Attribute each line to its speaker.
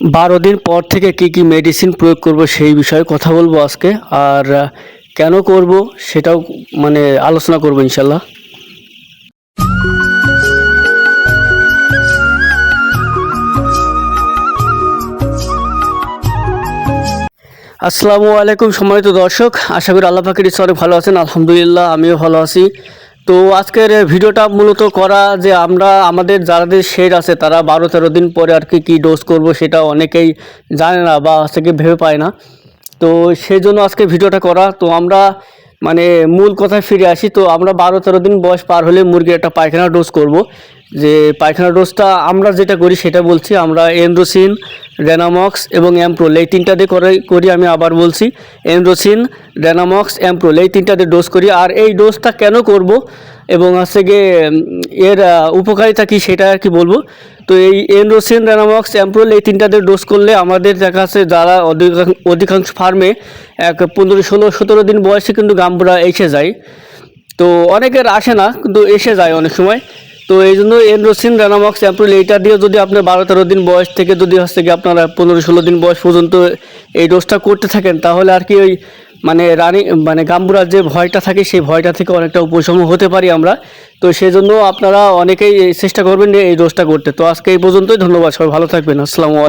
Speaker 1: বারো দিন পর থেকে কি কি মেডিসিন প্রয়োগ করব সেই বিষয়ে কথা বলব আজকে। আর কেন করব সেটাও মানে আলোচনা করব ইনশাল্লাহ। আসসালামু আলাইকুম সম্মানিত দর্শক, আশা করি আল্লাহ পাখির স্তরে ভালো আছেন, আলহামদুলিল্লাহ, আমিও ভালো আছি। তো আজকের ভিডিওটা মূলত করা যে আমরা আমাদের যাদের শেড আছে, তারা বারো তেরো দিন পরে আর কি কী ডোজ করব সেটা অনেকেই জানে না বা থেকে ভেবে পায় না। তো সেই জন্য আজকে ভিডিওটা করা। তো আমরা মানে মূল কথায় ফিরে আসি। তো আমরা বারো তেরো দিন বয়স পার হলে মুরগির একটা পায়খানা ডোজ করব। যে পায়খানা ডোজটা আমরা যেটা করি সেটা বলছি, আমরা এন্ড্রোসিন রেনামক্স এবং অ্যাম্প্রোল এই তিনটা দিয়ে করে আমি আবার বলছি। এন্ড্রোসিন রেনামক্স অ্যাম্প্রোল এই তিনটা দিয়ে ডোজ করি। আর এই ডোজটা কেন করব? এবং হচ্ছে গিয়ে এর উপকারিতা কী সেটা আর কি বলব? তো এই এন্ড্রোসিন রেনামক্স অ্যাম্প্রোল এই তিনটা দিয়ে ডোজ করলে আমাদের দেখা যাচ্ছে যারা অধিকাংশ অধিকাংশ ফার্মে এক পনেরো, ষোলো, সতেরো দিন বয়সে কিন্তু গাম্বুরা এসে যায়। তো অনেকের আসে না, কিন্তু এসে যায় অনেক সময়। তো এই জন্য এন্ড্রোসিন রানামক্স অ্যাম্পুল এইটা দিয়ে যদি আপনার বারো তেরো দিন বয়স থেকে যদি হচ্ছে কি আপনারা পনেরো ষোলো দিন বয়স পর্যন্ত এই ডোজটা করতে থাকেন, তাহলে আর কি ওই মানে রানি মানে গাম্বুরার যে ভয়টা থাকে, সেই ভয়টা থেকে অনেকটা উপশম হতে পারি আমরা। তো সেই জন্য আপনারা অনেকেই চেষ্টা করবেন এই ডোজটা করতে। তো আজকে এই পর্যন্তই, ধন্যবাদ, সবাই ভালো থাকবেন, আসসালামু আলাইকুম।